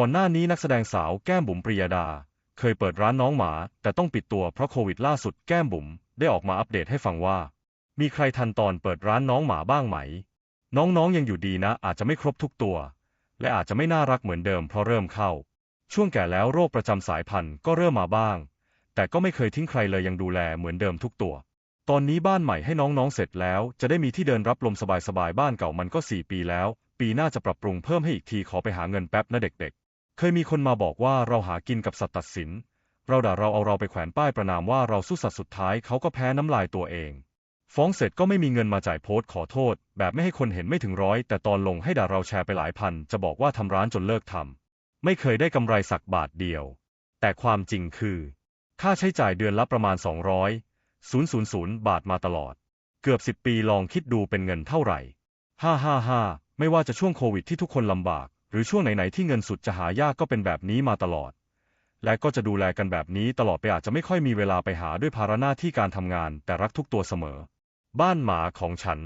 ก่อนหน้านี้นักแสดงสาวแก้มบุ๋มปริยดา เคยเปิดร้านน้องหมา แต่ต้องปิดตัวเพราะโควิดล่าสุดแก้มบุ๋มได้ออกมาอัปเดตให้ฟังว่า มีใครทันตอนเปิดร้านน้องหมาบ้างไหม น้องๆยังอยู่ดีนะ อาจจะไม่ครบทุกตัว และอาจจะไม่น่ารักเหมือนเดิมเพราะเริ่มเข้า ช่วงแก่แล้วโรคประจำสายพันธุ์ก็เริ่มมาบ้าง แต่ก็ไม่เคยทิ้งใครเลยยังดูแลเหมือนเดิมทุกตัว ตอนนี้บ้านใหม่ให้น้องๆเสร็จแล้ว จะได้มีที่เดินรับลมสบายๆบ้านเก่ามันก็สี่ปีแล้ว ปีหน้าจะปรับปรุงเพิ่มให้อีกทีขอไปหาเงินแป๊บนะเด็กๆ เคยมีคนมาบอกว่าเราหากินกับสัตว์ตัดสิน เราด่าเราเอาเราไปแขวนป้ายประนามว่าเราสู้สัตว์สุดท้ายเขาก็แพ้น้ำลายตัวเอง ฟ้องเสร็จก็ไม่มีเงินมาจ่ายโพสต์ขอโทษ แบบไม่ให้คนเห็นไม่ถึงร้อย แต่ตอนลงให้ด่าเราแชร์ไปหลายพัน จะบอกว่าทำร้านจนเลิกทำไม่เคยได้กำไรสักบาทเดียว แต่ความจริงคือ ค่าใช้จ่ายเดือนละประมาณ 200 000 บาทมาตลอด เกือบ 10 ปีลองคิดดูเป็นเงินเท่าไหร่555ไม่ว่าจะช่วงโควิดที่ทุกคนลำบาก หรือช่วงไหนๆที่เงินสุดจะหายากก็เป็นแบบนี้มาตลอด และก็จะดูแลกันแบบนี้ตลอดไปอาจจะไม่ค่อยมีเวลาไปหาด้วยภาระหน้าที่การทำงาน แต่รักทุกตัวเสมอ บ้านหมาของฉัน